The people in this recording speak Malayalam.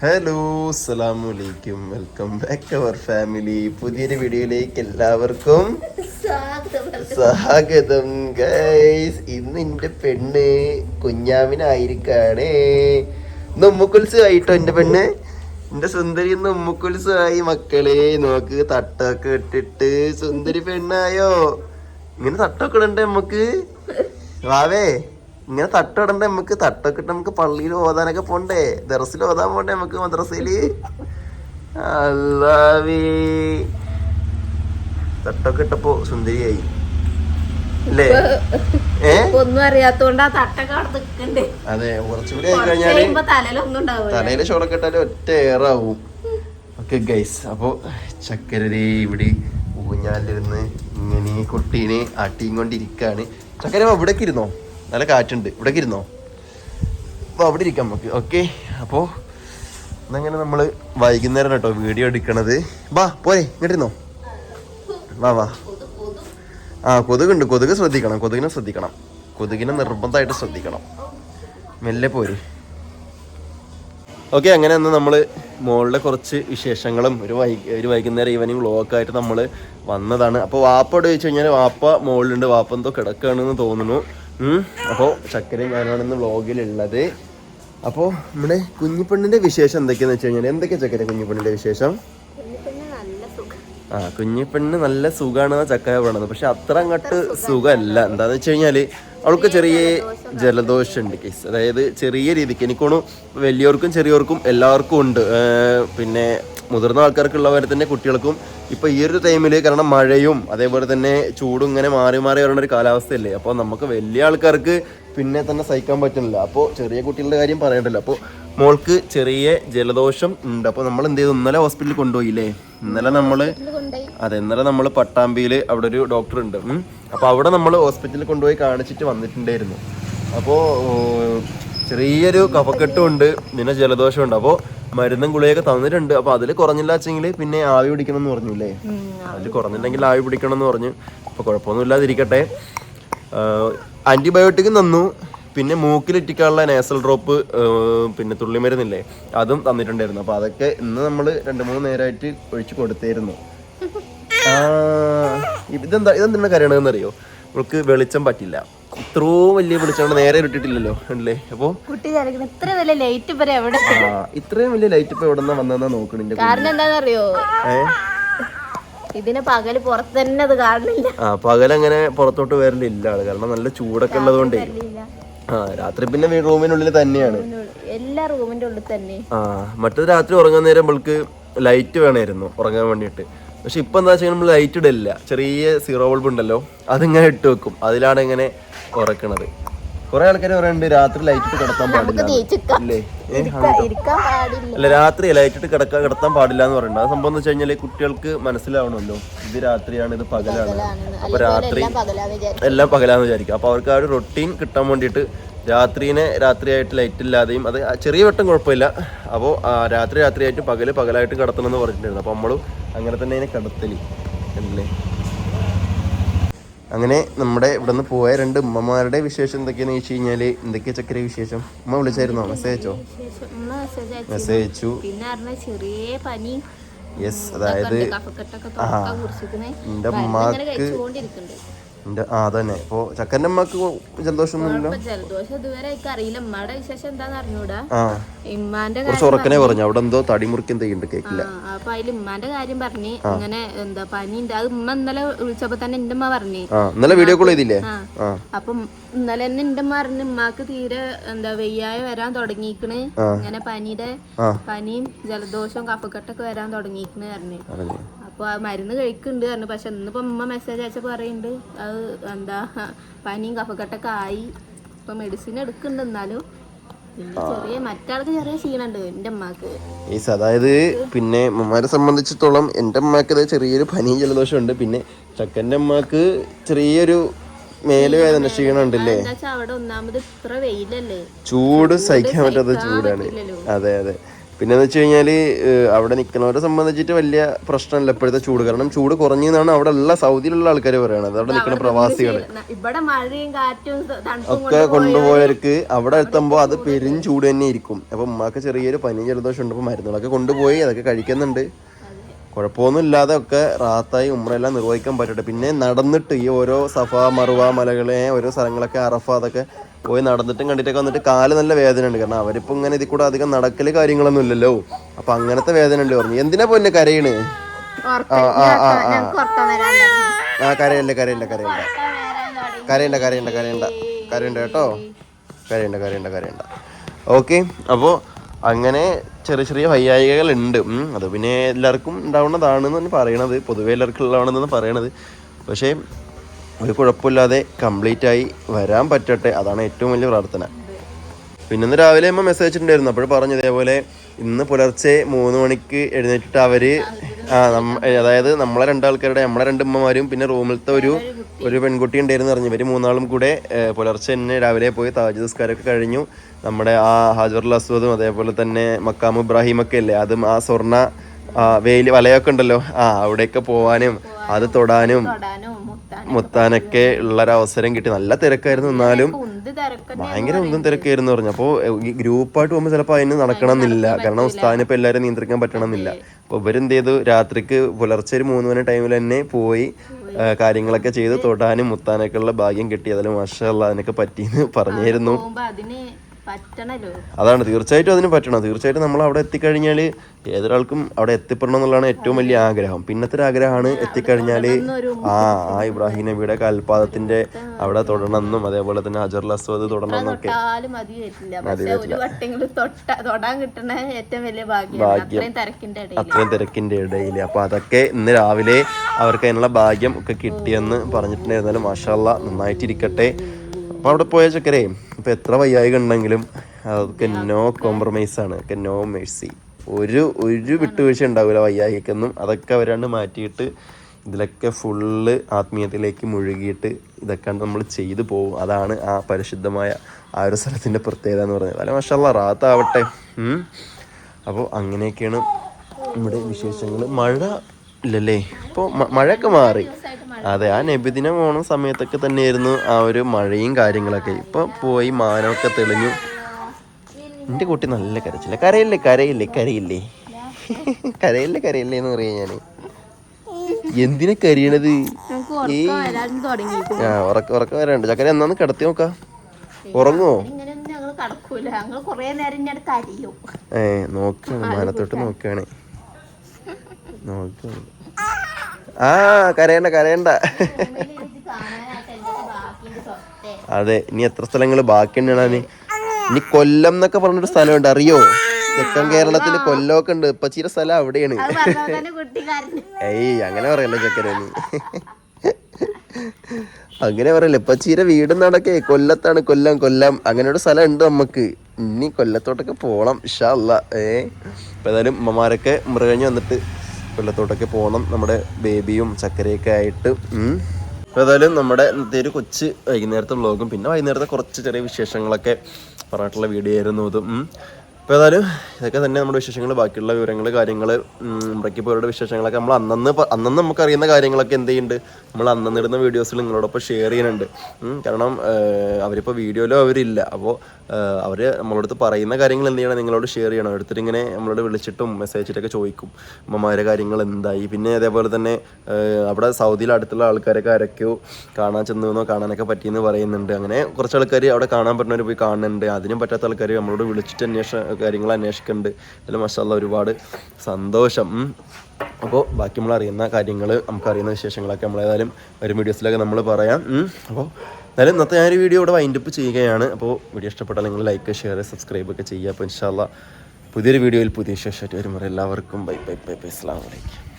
ഹലോ അസ്സലാമലൈക്കും വെൽക്കം ബാക്ക് അവർ ഫാമിലി. പുതിയൊരു വീഡിയോയിലേക്ക് എല്ലാവർക്കും സ്വാഗതം ഗൈസ്. ഇന്ന് എന്റെ പെണ്ണ് കുഞ്ഞാവിനായിരിക്കാണ് ഇന്ന് ഉമ്മുക്കുൽസായിട്ടോ എന്റെ പെണ്ണ്? എന്റെ സുന്ദരി ഇന്ന് ഉമ്മുക്കുൽസായി മക്കളെ. നോക്ക് തട്ടൊക്കെ ഇട്ടിട്ട് സുന്ദരി പെണ്ണായോ? ഇങ്ങനെ തട്ടൊക്കെ ഇടണ്ടേ നമുക്ക് വാവേ. ഇങ്ങനെ തട്ടിടണ്ടേ നമുക്ക് തട്ടൊക്കെ ഇട്ട് നമുക്ക് പള്ളിയിൽ ഓതാനൊക്കെ പോണ്ടേ? ദറസിൽ ഓതാൻ പോണ്ടേ നമുക്ക് മദ്രസയിൽ അല്ലാവേ. തട്ടൊക്കെ ഇട്ടപ്പോ സുന്ദരിയായി. അല്ലേ? ഏ? ഒന്നും അറിയാത്തോണ്ട് ആ തട്ടൊക്കെ അവിടെ നിക്കണ്ടേ? അതെ കുറച്ചുകൂടി ആയി കഴിഞ്ഞാൽ കഴിഞ്ഞാൽ തലയിലെ ഷോളൊക്കെ ഇട്ടാലും ഒറ്റ ഏറാവും. ഓക്കെ ഗൈസ് അപ്പോ ചക്കരരെ ഇവിടെ ഊഞ്ഞാലിരുന്ന് ഇങ്ങനെ കുട്ടീനെ ആട്ടിയും കൊണ്ടിരിക്കാണ്. ചക്കര ഇവിടേക്ക് ഇരുന്നോ? നല്ല കാറ്റുണ്ട്. ഇവിടേക്ക് ഇരുന്നോ? അപ്പോൾ അവിടെ ഇരിക്കാം നമുക്ക്. ഓക്കെ അപ്പോൾ എന്നങ്ങനെ നമ്മൾ വൈകുന്നേരം കേട്ടോ വീഡിയോ എടുക്കണത്. വാ പോരെ. ഇങ്ങോട്ടിരുന്നോ വാ വാ. ആ കൊതുകുണ്ട്. കൊതുക് ശ്രദ്ധിക്കണം. കൊതുകിനെ ശ്രദ്ധിക്കണം. കൊതുകിനെ നിർബന്ധമായിട്ട് ശ്രദ്ധിക്കണം. മെല്ലെ പോര്. ഓക്കെ അങ്ങനെ അന്ന് നമ്മൾ മോളിലെ കുറച്ച് വിശേഷങ്ങളും ഒരു വൈ ഒരു വൈകുന്നേരം ഈവനിങ് വ്ളോഗൊക്കെ ആയിട്ട് നമ്മൾ വന്നതാണ്. അപ്പോൾ വാപ്പ ഇവിടെ ചോദിച്ചു കഴിഞ്ഞാൽ വാപ്പ മോളിലുണ്ട്. വാപ്പ എന്തോ കിടക്കുകയാണെന്ന് തോന്നുന്നു. അപ്പോൾ ചക്കരയും ഞാനാണ് ഇന്ന് വ്ളോഗിലുള്ളത്. അപ്പോൾ നമ്മുടെ കുഞ്ഞിപ്പെണ്ണിന്റെ വിശേഷം എന്തൊക്കെയാന്ന് വെച്ച് കഴിഞ്ഞാൽ എന്തൊക്കെയാ ചക്കര കുഞ്ഞിപ്പെണ്ണിന്റെ വിശേഷം? ആ കുഞ്ഞിപ്പെണ്ണ് നല്ല സുഖാണ് ചക്കര പറയണത് പക്ഷെ അത്ര അങ്ങോട്ട് സുഖമല്ല എന്താണെന്ന് വെച്ച് കഴിഞ്ഞാൽ അവൾക്ക് ചെറിയ ജലദോഷം ഉണ്ട് കേസ്. അതായത് ചെറിയ രീതിക്ക് എനിക്കോണു വലിയവർക്കും ചെറിയവർക്കും എല്ലാവർക്കും ഉണ്ട്. പിന്നെ മുതിർന്ന ആൾക്കാർക്കുള്ളവരെ തന്നെ കുട്ടികൾക്കും ഇപ്പൊ ഈ ഒരു ടൈമിൽ കാരണം മഴയും അതേപോലെ തന്നെ ചൂടും ഇങ്ങനെ മാറി മാറി വരുന്ന ഒരു കാലാവസ്ഥയല്ലേ? അപ്പോൾ നമുക്ക് വലിയ ആൾക്കാർക്ക് പിന്നെ തന്നെ സഹിക്കാൻ പറ്റുന്നില്ല. അപ്പോൾ ചെറിയ കുട്ടികളുടെ കാര്യം പറയണ്ടല്ലോ. അപ്പോൾ മോൾക്ക് ചെറിയ ജലദോഷം ഉണ്ട്. അപ്പോൾ നമ്മൾ എന്ത് ചെയ്തു? ഇന്നലെ ഹോസ്പിറ്റലിൽ കൊണ്ടുപോയില്ലേ? ഇന്നലെ നമ്മൾ അതെ ഇന്നലെ നമ്മൾ പട്ടാമ്പിയിൽ അവിടെ ഒരു ഡോക്ടർ ഉണ്ട്. അപ്പോൾ അവിടെ നമ്മൾ ഹോസ്പിറ്റലിൽ കൊണ്ടുപോയി കാണിച്ചിട്ട് വന്നിട്ടുണ്ടായിരുന്നു. അപ്പോൾ ചെറിയൊരു കഫക്കെട്ടും ഉണ്ട് പിന്നെ ജലദോഷം ഉണ്ട്. അപ്പോൾ മരുന്നും ഗുളിയൊക്കെ തന്നിട്ടുണ്ട്. അപ്പോൾ അതിൽ കുറഞ്ഞില്ല വെച്ചെങ്കിൽ പിന്നെ ആവി പിടിക്കണം എന്ന് പറഞ്ഞില്ലേ അതിൽ കുറഞ്ഞില്ലെങ്കിൽ ആവി പിടിക്കണം എന്ന് പറഞ്ഞു. അപ്പോൾ കുഴപ്പമൊന്നുമില്ലാതിരിക്കട്ടെ. ആന്റിബയോട്ടിക് തന്നു. പിന്നെ മൂക്കിലിറ്റിക്കാനുള്ള നേസൽ ഡ്രോപ്പ് പിന്നെ തുള്ളിമരുന്നില്ലേ അതും തന്നിട്ടുണ്ടായിരുന്നു. അപ്പോൾ അതൊക്കെ ഇന്ന് നമ്മൾ രണ്ട് മൂന്ന് നേരമായിട്ട് ഒഴിച്ച് കൊടുത്തായിരുന്നു ഇതെന്താ ഇതെന്താണ് കരയണതെന്ന് അറിയോ? അവൾക്ക് വെളിച്ചം പറ്റില്ല. ഇത്രയും വലിയ വെളിച്ചം നേരെ ഇട്ടിട്ടില്ലല്ലോ അല്ലേ അപ്പോ കുട്ടി ചരക്കുന്ന ഇത്ര വലിയ ലൈറ്റ് ഇവരെ എവിടെ ഇത്രയും വലിയ ലൈറ്റ് ഇപ്പൊ എവിടെ നിന്നാ വന്നതെന്നാ കാരണം എന്താണെന്നറിയോ? ഇതിന് പകൽ പുറത്ത് തന്നെ അത് കാണില്ല ആ പകലങ്ങനെ പുറത്തോട്ട് വരലില്ല ആൾ. കാരണം നല്ല ചൂടൊക്കെ ഉള്ളതുകൊണ്ടേ. ആ രാത്രി പിന്നെ റൂമിനുള്ളിൽ തന്നെയാണ്. എല്ലാ റൂമിന്റെ ഉള്ളിൽ തന്നെ. ആ മറ്റേത് രാത്രി ഉറങ്ങാൻ നേരം ഇവൾക്ക് ലൈറ്റ് വേണമായിരുന്നു ഉറങ്ങാൻ വേണ്ടിയിട്ട്. പക്ഷെ ഇപ്പൊ എന്താ വെച്ചാൽ നമ്മൾ ലൈറ്റ് ഇടില്ല ചെറിയ സീറോ ബൾബ് ഉണ്ടല്ലോ അതിങ്ങനെ ഇട്ട് വെക്കും. അതിലാണ് ഇങ്ങനെ ഉറക്കണത്. കുറെ ആൾക്കാർ പറയുന്നുണ്ട് രാത്രി ലൈറ്റ് ഇട്ട് കിടത്താൻ പാടില്ല അല്ല രാത്രി ലൈറ്റ് ഇട്ട് കിടക്കാൻ കിടത്താൻ പാടില്ല എന്ന് പറയുന്നത് ആ സംഭവം എന്ന് വെച്ച് കഴിഞ്ഞാൽ കുട്ടികൾക്ക് മനസ്സിലാവണമല്ലോ. ഇത് രാത്രിയാണ് ഇത് പകലാണ്. അപ്പൊ രാത്രി എല്ലാം പകലാന്ന് വിചാരിക്കും. അപ്പൊ അവർക്ക് ആ ഒരു റൊട്ടീൻ കിട്ടാൻ വേണ്ടിയിട്ട് രാത്രിനെ രാത്രിയായിട്ട് ലൈറ്റ് ഇല്ലാതെയും അത് ചെറിയ വട്ടം കുഴപ്പമില്ല. അപ്പോൾ രാത്രി രാത്രിയായിട്ടും പകൽ പകലായിട്ടും കിടത്തണം എന്ന് പറഞ്ഞിട്ടുണ്ടായിരുന്നു. അപ്പോൾ നമ്മളും അങ്ങനെ തന്നെ അതിനെ കിടത്തൽ. അല്ലേ? അങ്ങനെ നമ്മുടെ ഇവിടെ നിന്ന് പോയ രണ്ട് ഉമ്മമാരുടെ വിശേഷം എന്തൊക്കെയാന്ന് വെച്ച് കഴിഞ്ഞാൽ എന്തൊക്കെയാ ചക്കര വിശേഷം? ഉമ്മ വിളിച്ചായിരുന്നോ? മെസ്സേജ് അയച്ചോ. മെസ്സേജ് അയച്ചു പിന്നെ ചെറിയ പനി. യെസ് അതായത് ആ എന്റെ എന്റെ ഉമ്മാക്ക് എന്റെ ആ അതന്നെ. ഇപ്പൊ ചക്കന്റെ അമ്മയ്ക്ക് ജലദോഷമൊന്നുമില്ലല്ലോ ഇപ്പൊ ജലദോഷം ഇതുവരെ അറിയില്ല. ഉമ്മയുടെ വിശേഷം എന്താന്ന് അറിഞ്ഞൂടാ? ഇമ്മാന്റെ കുറച്ച് ഉറക്കനെ പറഞ്ഞു അവിടെ എന്തോ തടി മുറിക്കും തെയ്യുണ്ട് കേക്കില്ല. അപ്പൊ അതിൽ ഉമ്മാന്റെ കാര്യം പറഞ്ഞു ഇങ്ങനെ എന്താ പനി ഉണ്ട് അത് ഉമ്മ ഇന്നലെ വിളിച്ചപ്പോ തന്നെ എന്റെ ഉമ്മ പറഞ്ഞേ. ഇന്നലെ വീഡിയോ കോൾ ചെയ്തില്ലേ? അപ്പം ഇന്നലെ തന്നെ എന്റെ ഉമ്മ പറഞ്ഞു ഉമ്മാക്ക് തീരെ എന്താ വെയ്യായ വരാൻ തുടങ്ങിയിക്കണ്. ഇങ്ങനെ പനിയുടെ പനിയും ജലദോഷവും കഫക്കെട്ടൊക്കെ വരാൻ തുടങ്ങിയിക്കണ് പറഞ്ഞു. പറഞ്ഞു അപ്പൊ ആ മരുന്ന് കഴിക്കുന്നുണ്ട് പറഞ്ഞു. പക്ഷെ ഇന്നിപ്പോ ഉമ്മ മെസ്സേജ് അയച്ച പറയുന്നുണ്ട് അത് എന്താ പനിയും കഫക്കെട്ടൊക്കെ ആയി. ഇപ്പൊ മെഡിസിൻ എടുക്കുന്നുണ്ട് എന്നാലും. ചെറിയ മറ്റാൾക്ക് ചെറിയ ക്ഷീണുണ്ട് എന്റെ ഈസ് അതായത് പിന്നെ ഉമ്മമാരെ സംബന്ധിച്ചിടത്തോളം എന്റെ അമ്മയ്ക്ക് ചെറിയൊരു പനിയും ജലദോഷം ഉണ്ട് പിന്നെ ചക്കന്റെ അമ്മയ്ക്ക് ചെറിയൊരു മേലുവേദന ക്ഷീണമുണ്ടല്ലേ? അവിടെ ഒന്നാമത് ഇത്ര വെയിലല്ലേ? ചൂട് സഹിക്കാൻ പറ്റാത്ത ചൂടാണ്. അതെ അതെ. പിന്നെന്ന് വെച്ച് കഴിഞ്ഞാൽ അവിടെ നിൽക്കുന്നവരെ സംബന്ധിച്ചിട്ട് വലിയ പ്രശ്നമല്ല. ഇപ്പോഴത്തെ ചൂട് കാരണം ചൂട് കുറഞ്ഞു എന്നാണ് അവിടെ ഉള്ള സൗദിയിലുള്ള ആൾക്കാർ പറയണത്. അവിടെ നിൽക്കുന്ന പ്രവാസികൾ ഒക്കെ കൊണ്ടുപോയവർക്ക് അവിടെ എത്തുമ്പോൾ അത് പെരും ചൂട് തന്നെ ഇരിക്കും അപ്പൊ ഉമ്മാക്ക് ചെറിയൊരു പനി ജലദോഷം ഉണ്ട് അപ്പോൾ മരുന്നുകളൊക്കെ കൊണ്ടുപോയി അതൊക്കെ കഴിക്കുന്നുണ്ട്. കുഴപ്പമൊന്നും ഇല്ലാതെ ഒക്കെ റാത്തായി ഉമ്രയെല്ലാം നിർവഹിക്കാൻ പറ്റട്ടെ. പിന്നെ നടന്നിട്ട് ഈ ഓരോ സഫ മറുവ മലകളെ ഓരോ സ്ഥലങ്ങളൊക്കെ അറഫ അതൊക്കെ പോയി നടന്നിട്ടും കണ്ടിട്ടൊക്കെ വന്നിട്ട് കാൽ നല്ല വേദന ഉണ്ട് കാരണം അവരിപ്പോൾ ഇങ്ങനെ ഇതിൽ കൂടെ അധികം നടക്കൽ കാര്യങ്ങളൊന്നും ഇല്ലല്ലോ. അപ്പം അങ്ങനത്തെ വേദന ഉണ്ട് പറഞ്ഞു. എന്തിനാ പൊന്നെ കരയണ്? ആ ആ ആ ആ. ആ കരയല്ല കരയല്ല കരയല്ല കരയണ്ട കരയണ്ട കരയണ്ട. കരയണ്ട കേട്ടോ? കരയണ്ട കരയണ്ട കരയണ്ട. ഓക്കെ അപ്പോൾ അങ്ങനെ ചെറിയ ചെറിയ വയ്യായികകൾ ഉണ്ട്. അത് പിന്നെ എല്ലാവർക്കും ഉണ്ടാവുന്നതാണെന്ന് പറയണത്. പൊതുവെ എല്ലാവർക്കും ഉള്ളതാണെന്ന് പറയണത്. പക്ഷേ ഒരു കുഴപ്പമില്ലാതെ കംപ്ലീറ്റ് ആയി വരാൻ പറ്റട്ടെ അതാണ് ഏറ്റവും വലിയ പ്രാർത്ഥന. പിന്നെ രാവിലെ അമ്മ മെസ്സേജ് ഉണ്ടായിരുന്നു അപ്പോൾ പറഞ്ഞു ഇതേപോലെ ഇന്ന് പുലർച്ചെ മൂന്ന് മണിക്ക് എഴുന്നേറ്റിട്ട് അവർ ആ അതായത് നമ്മളെ രണ്ടാൾക്കാരുടെ നമ്മളെ രണ്ടുമ്മമാരും പിന്നെ റൂമിലത്തെ ഒരു ഒരു പെൺകുട്ടി ഉണ്ടായിരുന്നു പറഞ്ഞു. ഇവർ മൂന്നാളും കൂടെ പുലർച്ചെ തന്നെ രാവിലെ പോയി താജ് നിസ്കാരമൊക്കെ കഴിഞ്ഞു. നമ്മുടെ ആ ഹാജറുൽ അസ്വദും അതേപോലെ തന്നെ മക്കാമു ഇബ്രാഹിം ഒക്കെ അല്ലേ അതും ആ സ്വർണ വേലി വലയൊക്കെ ഉണ്ടല്ലോ ആ അവിടെയൊക്കെ പോവാനും അത് തൊടാനും. മുത്താനൊക്കെ ഉള്ളൊരു അവസരം കിട്ടി. നല്ല തിരക്കായിരുന്നു എന്നാലും. ഭയങ്കര ഒന്നും തിരക്കായിരുന്നു പറഞ്ഞു. അപ്പോൾ ഗ്രൂപ്പായിട്ട് പോകുമ്പോൾ ചിലപ്പോൾ അതിന് നടക്കണമെന്നില്ല. കാരണം ഉസ്താദിനെ ഇപ്പോൾ എല്ലാവരും നിയന്ത്രിക്കാൻ പറ്റണമെന്നില്ല. അപ്പോൾ ഇവരെന്ത് ചെയ്തു? രാത്രിക്ക് പുലർച്ചെ ഒരു മൂന്ന് മണി ടൈമിൽ തന്നെ പോയി കാര്യങ്ങളൊക്കെ ചെയ്ത് തൊടാനും മുത്താനൊക്കെ ഉള്ള ഭാഗ്യം കിട്ടി. അതിൽ മാഷല്ല അതിനൊക്കെ പറ്റിയെന്ന് പറഞ്ഞായിരുന്നു. പറ്റണല്ലോ അതാണ് തീർച്ചയായിട്ടും അതിന് പറ്റണം. തീർച്ചയായിട്ടും നമ്മൾ അവിടെ എത്തിക്കഴിഞ്ഞാൽ ഏതൊരാൾക്കും അവിടെ എത്തിപ്പെടണം എന്നുള്ളതാണ് ഏറ്റവും വലിയ ആഗ്രഹം. പിന്നത്തെ ഒരു ആഗ്രഹമാണ് എത്തിക്കഴിഞ്ഞാൽ ആ ആ ഇബ്രാഹിം നബിയുടെ കാൽപാദത്തിന്റെ അവിടെ തൊടണമെന്നും അതേപോലെ തന്നെ അജർ അസ്വദ് തൊടണം എന്നൊക്കെ അത്രയും തിരക്കിന്റെ ഇടയിൽ അപ്പൊ അതൊക്കെ ഇന്ന് രാവിലെ അവർക്ക് അതിനുള്ള ഭാഗ്യം ഒക്കെ കിട്ടിയെന്ന് പറഞ്ഞിട്ടുണ്ടായിരുന്നാലും മാഷാല്ല നന്നായിട്ടിരിക്കട്ടെ. അപ്പൊ അവിടെ പോയ ചക്കരേ ഇപ്പൊ എത്ര വയ്യായിക ഉണ്ടെങ്കിലും അതൊക്കെ നോ കോംപ്രമൈസ് ആണ് ഒക്കെ നോ മേഴ്സി ഒരു ഒരു വിട്ടുവീഴ്ച ഉണ്ടാവില്ല വയ്യായിക്കൊന്നും അതൊക്കെ അവരാണ്ട് മാറ്റിയിട്ട് ഇതിലൊക്കെ ഫുള്ള് ആത്മീയത്തിലേക്ക് മുഴുകിയിട്ട് ഇതൊക്കെ നമ്മൾ ചെയ്തു പോകും. അതാണ് ആ പരിശുദ്ധമായ ആ ഒരു സ്ഥലത്തിന്റെ പ്രത്യേകത എന്ന് പറയുന്നത്. അല്ല മഷാല്ല റാത്താവട്ടെ. അപ്പോൾ അങ്ങനെയൊക്കെയാണ് നമ്മുടെ വിശേഷങ്ങൾ മഴ ഇല്ലല്ലേ? ഇപ്പോൾ മഴയൊക്കെ മാറി. അതെ ആ നബിദിനം ഓണം സമയത്തൊക്കെ തന്നെയായിരുന്നു ആ ഒരു മഴയും കാര്യങ്ങളൊക്കെ. ഇപ്പൊ പോയി മാനമൊക്കെ തെളിഞ്ഞു. എന്റെ കുട്ടി നല്ല കരച്ചില്ല കരയില്ലേ കരയില്ലേ കരയില്ലേ? കരയില്ലേ കരയില്ലേ എന്ന് പറയാ ഞാൻ എന്തിനാ കരയണത്? ആ ഉറക്ക ഉറക്കം വരാണ്ട് ചക്കര എന്നാന്ന് കിടത്തി നോക്ക. ഉറങ്ങോ ഏ നോക്കാണ്. മാനത്തോട്ട് നോക്കാണ്. നോക്കാണ്. ആ കരയണ്ട കരയണ്ട. അതെ ഇനി എത്ര സ്ഥലങ്ങൾ ബാക്കിയുണ്ടാണ് ഇനി കൊല്ലം എന്നൊക്കെ പറഞ്ഞൊരു സ്ഥലമുണ്ട് അറിയോ? തെക്കൻ കേരളത്തിൽ കൊല്ലമൊക്കെ ഉണ്ട്. ഇപ്പൊ ചില സ്ഥലം അവിടെയാണ്. ഏയ് അങ്ങനെ പറയല്ലോ ചക്കര നീ അങ്ങനെ പറയല്ലേ ഇപ്പൊ ചീര വീട് നടക്കേ. കൊല്ലത്താണ് കൊല്ലം കൊല്ലം. അങ്ങനെ ഒരു സ്ഥലം ഉണ്ട് നമുക്ക് ഇനി കൊല്ലത്തോട്ടൊക്കെ പോണം ഇഷ അല്ല ഏ? ഇപ്പൊ ഏതായാലും ഉമ്മമാരൊക്കെ മൃഗഞ്ഞ് വന്നിട്ട് കൊല്ലത്തോട്ടൊക്കെ പോകണം നമ്മുടെ ബേബിയും ചക്കരയൊക്കെ ആയിട്ട്. ഏതായാലും നമ്മുടെ ഇന്നത്തെ ഒരു കൊച്ച് വൈകുന്നേരത്തെ വ്ളോഗും പിന്നെ വൈകുന്നേരത്തെ കുറച്ച് ചെറിയ വിശേഷങ്ങളൊക്കെ പറഞ്ഞിട്ടുള്ള വീഡിയോ ആയിരുന്നു അത്. അപ്പോൾ ഏതായാലും ഇതൊക്കെ തന്നെ നമ്മുടെ വിശേഷങ്ങൾ. ബാക്കിയുള്ള വിവരങ്ങൾ കാര്യങ്ങൾ മുറയ്ക്ക് പോയവരുടെ വിശേഷങ്ങളൊക്കെ നമ്മൾ അന്നന്ന് അന്നന്ന് നമുക്ക് അറിയുന്ന കാര്യങ്ങളൊക്കെ എന്ത് ചെയ്യുന്നുണ്ട്? നമ്മൾ അന്നന്ന് ഇടുന്ന വീഡിയോസിൽ നിങ്ങളോടൊപ്പം ഷെയർ ചെയ്യുന്നുണ്ട്. കാരണം അവരിപ്പോൾ വീഡിയോയിലോ അവരില്ല. അപ്പോൾ അവർ നമ്മളടുത്ത് പറയുന്ന കാര്യങ്ങൾ എന്ത് ചെയ്യണം? നിങ്ങളോട് ഷെയർ ചെയ്യണം. എടുത്തിട്ട് ഇങ്ങനെ നമ്മളോട് വിളിച്ചിട്ടും മെസ്സേജ് ചെയ്തിട്ടൊക്കെ ചോദിക്കും. അമ്മമാരെ കാര്യങ്ങൾ എന്തായി? പിന്നെ അതേപോലെ തന്നെ അവിടെ സൗദിയിൽ അടുത്തുള്ള ആൾക്കാരൊക്കെ ആരൊക്കെയോ കാണാൻ ചെന്നോ കാണാനൊക്കെ പറ്റിയെന്ന് പറയുന്നുണ്ട്. അങ്ങനെ കുറച്ച് ആൾക്കാർ അവിടെ കാണാൻ പറ്റുന്നവർ പോയി കാണുന്നുണ്ട്. അതിനും പറ്റാത്ത ആൾക്കാർ നമ്മളോട് വിളിച്ചിട്ട് അന്വേഷ കാര്യങ്ങൾ അന്വേഷിക്കുന്നുണ്ട്. അതിൽ മഷാല്ല ഒരുപാട് സന്തോഷം. അപ്പോൾ ബാക്കി നമ്മൾ അറിയുന്ന കാര്യങ്ങൾ നമുക്കറിയുന്ന വിശേഷങ്ങളൊക്കെ നമ്മളേതായാലും വരും വീഡിയോസിലൊക്കെ നമ്മൾ പറയാം. അപ്പോൾ എന്നാലും ഇന്നത്തെ ഞാൻ ഒരു വീഡിയോ ഇവിടെ വൈൻഡപ്പ് ചെയ്യുകയാണ്. അപ്പോൾ വീഡിയോ ഇഷ്ടപ്പെട്ടാൽ നിങ്ങൾ ലൈക്ക് ഷെയർ സബ്സ്ക്രൈബ് ഒക്കെ ചെയ്യുക. അപ്പോൾ ഇൻഷാല്ല പുതിയൊരു വീഡിയോയിൽ പുതിയ വിശേഷമായിട്ട് വരുമ്പോൾ എല്ലാവർക്കും ബൈ ബൈ ബൈ ബൈ അസ്സാം വലൈക്കും